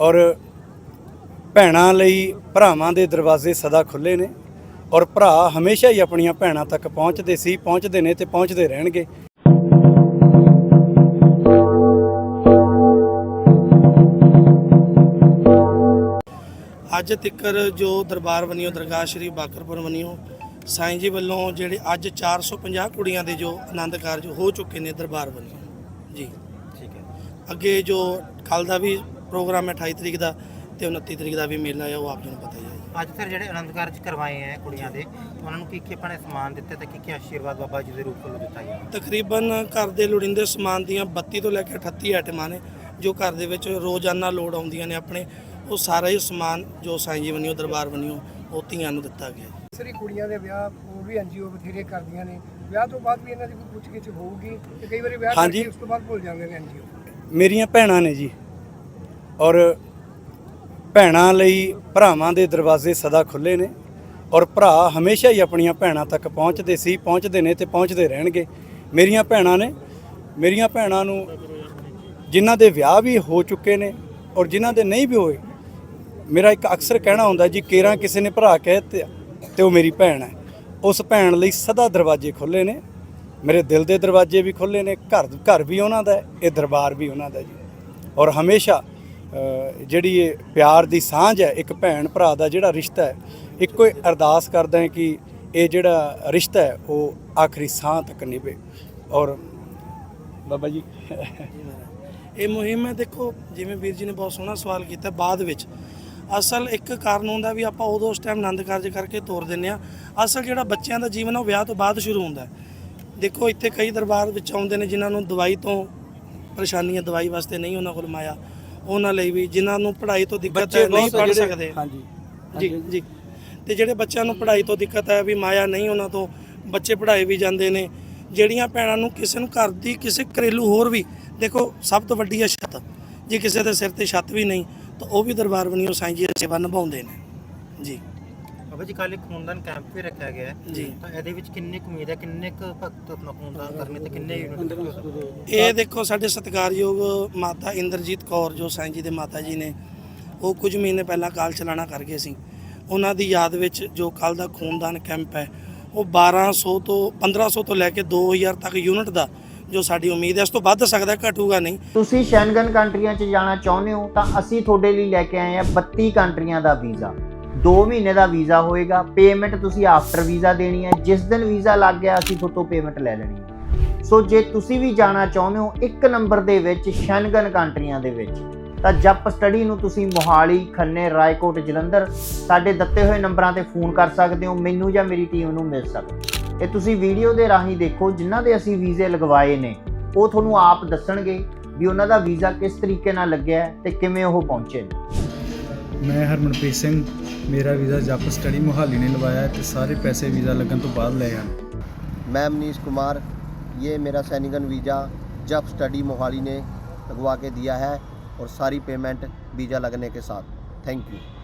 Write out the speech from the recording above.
ਔਰ ਭੈਣਾਂ ਲਈ ਭਰਾਵਾਂ ਦੇ ਦਰਵਾਜ਼ੇ ਸਦਾ ਖੁੱਲੇ ਨੇ ਔਰ ਭਰਾ ਹਮੇਸ਼ਾ ਹੀ ਆਪਣੀਆਂ ਭੈਣਾਂ ਤੱਕ ਪਹੁੰਚਦੇ ਸੀ ਪਹੁੰਚਦੇ ਨੇ ਤੇ ਪਹੁੰਚਦੇ ਰਹਿਣਗੇ। ਅੱਜ ਤਿੱਕਰ ਜੋ ਦਰਬਾਰ ਬਣੀਓ ਦਰਗਾਹ ਸ਼੍ਰੀ ਬਾਕਰਪੁਰ ਬਣੀਓ ਸਾਈਂ ਜੀ ਵੱਲੋਂ ਜਿਹੜੇ ਅੱਜ 450 ਕੁੜੀਆਂ ਦੇ ਜੋ ਆਨੰਦ ਕਾਰਜ ਹੋ ਚੁੱਕੇ ਨੇ ਦਰਬਾਰ ਬਣੀਓ ਜੀ। ਠੀਕ ਹੈ। ਅੱਗੇ ਜੋ ਕੱਲ ਦਾ ਵੀ ਪ੍ਰੋਗਰਾਮ ਹੈ 28 ਤਰੀਕ ਦਾ ਤੇ 29 ਤਰੀਕ ਦਾ ਵੀ ਮੇਲਾ ਹੈ ਉਹ ਆਪ ਜੀ ਨੂੰ ਪਤਾ ਹੀ ਹੈ। ਅੱਜ ਫਿਰ ਜਿਹੜੇ ਆਨੰਦ ਕਾਰਜ ਕਰਵਾਏ ਹੈ ਕੁੜੀਆਂ ਦੇ ਉਹਨਾਂ ਨੂੰ ਕੀ ਕੀ ਆਪਾਂ ਨੇ ਸਮਾਨ ਦਿੱਤੇ ਤੇ ਕੀ ਕੀ ਆਸ਼ੀਰਵਾਦ ਬਾਬਾ ਜੀ ਦੇ ਰੂਪ ਵੱਲੋਂ ਦਿੱਤਾ ਗਿਆ ਤਕਰੀਬਨ ਘਰ ਦੇ ਲੋੜੀਂਦੇ ਸਮਾਨ ਦੀਆਂ 32 ਤੋਂ ਲੈ ਕੇ 38 ਆਈਟਮਾਂ ਨੇ ਜੋ ਘਰ ਦੇ ਵਿੱਚ ਰੋਜ਼ਾਨਾ ਲੋੜ ਆਉਂਦੀਆਂ ਨੇ ਆਪਣੇ ਉਹ ਸਾਰਾ ਹੀ ਸਮਾਨ ਜੋ ਸਾਈਂ ਜੀ ਬਣੀਓ ਦਰਬਾਰ ਬਣੀਓ ਉਹ ਧੀਆਂ ਨੂੰ ਦਿੱਤਾ ਗਿਆ ਸਰੀ ਕੁੜੀਆਂ ਦੇ ਵਿਆਹ ਉਹ ਵੀ ਐਨਜੀਓ ਬਥੇਰੇ ਕਰਦੀਆਂ ਨੇ ਵਿਆਹ ਤੋਂ ਬਾਅਦ ਵੀ ਇਹਨਾਂ ਦੀ ਕੋਈ ਪੁੱਛਗਿੱਛ ਹੋਊਗੀ ਤੇ ਕਈ ਵਾਰੀ ਵਿਆਹ ਹਾਂਜੀ। ਕਰਕੇ ਉਸ ਤੋਂ ਬਾਅਦ ਭੁੱਲ ਜਾਂਦੇ ਨੇ ਐਨਜੀਓ ਮੇਰੀਆਂ ਭੈਣਾਂ ਨੇ ਜੀ ਔਰ ਭੈਣਾਂ ਲਈ ਭਰਾਵਾਂ ਦੇ ਦਰਵਾਜ਼ੇ ਸਦਾ ਖੁੱਲੇ ਨੇ ਔਰ ਭਰਾ ਹਮੇਸ਼ਾ ਹੀ ਆਪਣੀਆਂ ਭੈਣਾਂ ਤੱਕ ਪਹੁੰਚਦੇ ਸੀ, ਪਹੁੰਚਦੇ ਨੇ ਤੇ ਪਹੁੰਚਦੇ ਰਹਿਣਗੇ। ਮੇਰੀਆਂ ਭੈਣਾਂ ਨੇ, ਮੇਰੀਆਂ ਭੈਣਾਂ ਨੂੰ ਜਿਨ੍ਹਾਂ ਦੇ ਵਿਆਹ ਵੀ ਹੋ ਚੁੱਕੇ ਨੇ ਔਰ ਜਿਨ੍ਹਾਂ ਦੇ ਨਹੀਂ ਵੀ ਹੋਏ, ਮੇਰਾ ਇੱਕ ਅਕਸਰ ਕਹਿਣਾ ਹੁੰਦਾ ਜੀ, ਕੇਰਾਂ ਕਿਸੇ ਨੇ ਭਰਾ ਕਹਿ ਤੇ ਤੇ ਉਹ ਮੇਰੀ ਭੈਣ ਹੈ। ਉਸ ਭੈਣ ਲਈ ਸਦਾ ਦਰਵਾਜ਼ੇ ਖੁੱਲੇ ਨੇ, ਮੇਰੇ ਦਿਲ ਦੇ ਦਰਵਾਜ਼ੇ ਵੀ ਖੁੱਲੇ ਨੇ, ਘਰ ਘਰ ਵੀ ਉਹਨਾਂ ਦਾ ਇਹ ਦਰਬਾਰ ਵੀ ਉਹਨਾਂ ਦਾ ਜੀ। ਔਰ ਹਮੇਸ਼ਾ ਜਿਹੜੀ ਇਹ ਪਿਆਰ ਦੀ ਸਾਂਝ ਹੈ, ਇੱਕ ਭੈਣ ਭਰਾ ਦਾ ਜਿਹੜਾ ਰਿਸ਼ਤਾ ਹੈ, ਇੱਕੋ ਹੀ ਅਰਦਾਸ ਕਰਦਾ ਹੈ ਕਿ ਇਹ ਜਿਹੜਾ ਰਿਸ਼ਤਾ ਹੈ, ਉਹ ਆਖਰੀ ਸਾਹ ਤੱਕ ਨਿਭੇ। ਔਰ ਬਾਬਾ ਜੀ। ਇਹ ਮੁਹਿੰਮ ਹੈ, ਦੇਖੋ, ਜਿਵੇਂ ਵੀਰ ਜੀ ਨੇ ਬਹੁਤ ਸੋਹਣਾ ਸਵਾਲ ਕੀਤਾ ਬਾਅਦ ਵਿੱਚ। ਅਸਲ ਇੱਕ ਕਾਰਨ ਹੁੰਦਾ ਵੀ ਆਪਾਂ ਉਦੋਂ ਉਸ ਟਾਈਮ ਆਨੰਦ ਕਾਰਜ ਕਰਕੇ ਤੋਰ ਦਿੰਨੇ ਆ ਅਸਲ ਜਿਹੜਾ ਬੱਚਿਆਂ ਦਾ ਜੀਵਨ ਉਹ ਵਿਆਹ ਤੋਂ ਬਾਅਦ ਸ਼ੁਰੂ ਹੁੰਦਾ ਦੇਖੋ, ਇੱਥੇ ਕਈ ਦਰਬਾਰ ਵਿੱਚ ਆਉਂਦੇ ਨੇ ਜਿਨ੍ਹਾਂ ਨੂੰ ਦਵਾਈ ਤੋਂ ਪਰੇਸ਼ਾਨੀਆਂ, ਦਵਾਈ ਵਾਸਤੇ ਨਹੀਂ ਉਹਨਾਂ ਕੋਲ ਮਾਇਆ। ਉਹਨਾਂ ਲਈ ਵੀ ਜਿਨ੍ਹਾਂ ਨੂੰ ਪੜ੍ਹਾਈ ਤੋਂ ਦਿੱਕਤ ਹੈ ਨਹੀਂ ਪੜ੍ਹ ਸਕਦੇ। ਹਾਂਜੀ। ਜੀ ਜੀ। ਤੇ ਜਿਹੜੇ ਬੱਚਿਆਂ ਨੂੰ ਪੜ੍ਹਾਈ ਤੋਂ ਦਿੱਕਤ ਹੈ ਵੀ ਮਾਇਆ ਨਹੀਂ ਉਹਨਾਂ ਤੋਂ ਬੱਚੇ ਪੜ੍ਹਾਏ ਵੀ ਜਾਂਦੇ ਨੇ। ਜਿਹੜੀਆਂ ਭੈਣਾਂ ਨੂੰ ਕਿਸੇ ਨੂੰ ਘਰ ਦੀ ਕਿਸੇ ਘਰੇਲੂ ਹੋਰ ਵੀ ਦੇਖੋ ਸਭ ਤੋਂ ਵੱਡੀ ਹੈ ਛੱਤ। ਜੇ ਕਿਸੇ ਦੇ ਸਿਰ ਤੇ ਛੱਤ ਵੀ ਨਹੀਂ ਤਾਂ ਉਹ ਵੀ ਦਰਬਾਰ ਬਣੀਓ ਸਾਈਂ ਜੀ ਸੇਵਾ ਨਿਭਾਉਂਦੇ ਨੇ। ਜੀ। ਬਾਬਾ ਜੀ ਕੱਲ ਇੱਕ ਖੂਨਦਾਨ ਕੈਂਪ ਵੀ ਰੱਖਿਆ ਗਿਆ ਹੈ। ਤਾਂ ਇਹਦੇ ਵਿੱਚ ਕਿੰਨੇ ਕੁ ਉਮੀਦ ਹੈ ਕਿੰਨੇ ਕੁ ਭਗਤ ਆਪਣਾ ਖੂਨਦਾਨ ਕਰਨੇ ਤੇ ਕਿੰਨੇ ਯੂਨਿਟ ਇਹ ਦੇਖੋ ਸਾਡੇ ਸਤਿਕਾਰਯੋਗ ਮਾਤਾ ਇੰਦਰਜੀਤ ਕੌਰ ਜੋ ਸਾਈਂ ਜੀ ਦੇ ਮਾਤਾ ਜੀ ਨੇ ਉਹ ਕੁਝ ਮਹੀਨੇ ਪਹਿਲਾਂ ਕਾਲ ਚਲਾਣਾ ਕਰ ਗਏ ਸੀ। ਉਹਨਾਂ ਦੀ ਯਾਦ ਵਿੱਚ ਜੋ ਕੱਲ ਦਾ ਖੂਨਦਾਨ ਕੈਂਪ ਹੈ ਉਹ 1200 ਤੋਂ 1500 ਤੋਂ ਲੈ ਕੇ 2000 ਤੱਕ ਯੂਨਿਟ ਦਾ ਜੋ ਸਾਡੀ ਉਮੀਦ ਹੈ ਇਸ ਤੋਂ ਵੱਧ ਸਕਦਾ ਘਟੂਗਾ ਨਹੀਂ। ਤੁਸੀਂ ਸ਼ੈਂਗਨ ਕੰਟਰੀਆਂ 'ਚ ਜਾਣਾ ਚਾਹੁੰਦੇ ਹੋ ਤਾਂ ਅਸੀਂ ਤੁਹਾਡੇ ਲਈ ਲੈ ਕੇ ਆਏ ਹਾਂ 32 ਕੰਟਰੀਆਂ ਦਾ ਵੀਜ਼ਾ। 2 ਮਹੀਨੇ ਦਾ ਵੀਜ਼ਾ ਹੋਏਗਾ ਪੇਮੈਂਟ ਤੁਸੀਂ ਆਫਟਰ ਵੀਜ਼ਾ ਦੇਣੀ ਹੈ, ਜਿਸ ਦਿਨ ਵੀਜ਼ਾ ਲੱਗ ਗਿਆ ਅਸੀਂ ਤੁਹਾਤੋਂ ਪੇਮੈਂਟ ਲੈ ਲੈਣੀ ਹੈ। ਸੋ ਜੇ ਤੁਸੀਂ ਵੀ ਜਾਣਾ ਚਾਹੁੰਦੇ ਹੋ ਇੱਕ ਨੰਬਰ ਦੇ ਵਿੱਚ ਸ਼ੈਂਗਨ ਕੰਟਰੀਆਂ ਦੇ ਵਿੱਚ, ਤਾਂ ਜੱਪ ਸਟੱਡੀ ਨੂੰ ਤੁਸੀਂ ਮੋਹਾਲੀ, ਖੰਨੇ, ਰਾਏਕੋਟ, ਜਲੰਧਰ ਸਾਡੇ ਦਿੱਤੇ ਹੋਏ ਨੰਬਰਾਂ ਤੇ ਫੋਨ ਕਰ ਸਕਦੇ ਹੋ, ਮੈਨੂੰ ਜਾਂ ਮੇਰੀ ਟੀਮ ਨੂੰ ਮਿਲ ਸਕਦੇ ਇਹ ਤੁਸੀਂ ਵੀਡੀਓ ਦੇ ਰਾਹੀਂ ਦੇਖੋ, ਜਿਨ੍ਹਾਂ ਦੇ ਅਸੀਂ ਵੀਜ਼ੇ ਲਗਵਾਏ ਨੇ, ਉਹ ਤੁਹਾਨੂੰ ਆਪ ਦੱਸਣਗੇ ਵੀ ਉਹਨਾਂ ਦਾ ਵੀਜ਼ਾ ਕਿਸ ਤਰੀਕੇ ਨਾਲ ਲੱਗਿਆ ਹੈ ਤੇ ਕਿਵੇਂ ਉਹ ਪਹੁੰਚੇ ਨੇ। ਮੈਂ ਹਰਮਨਪ੍ਰੀਤ ਸਿੰਘ ਮੇਰਾ ਵੀਜ਼ਾ ਜੱਪ ਸਟੱਡੀ ਮੁਹਾਲੀ ਨੇ ਲਵਾਇਆ ਹੈ ਤੇ ਸਾਰੇ ਪੈਸੇ ਵੀਜ਼ਾ ਲੱਗਣ ਤੋਂ ਬਾਅਦ ਲਏ ਹਨ मैं मनीष कुमार ये मेरा सैनिकन वीज़ा जब स्टडी मोहाली ने लगवा के दिया है और सारी पेमेंट वीज़ा लगने के साथ थैंक यू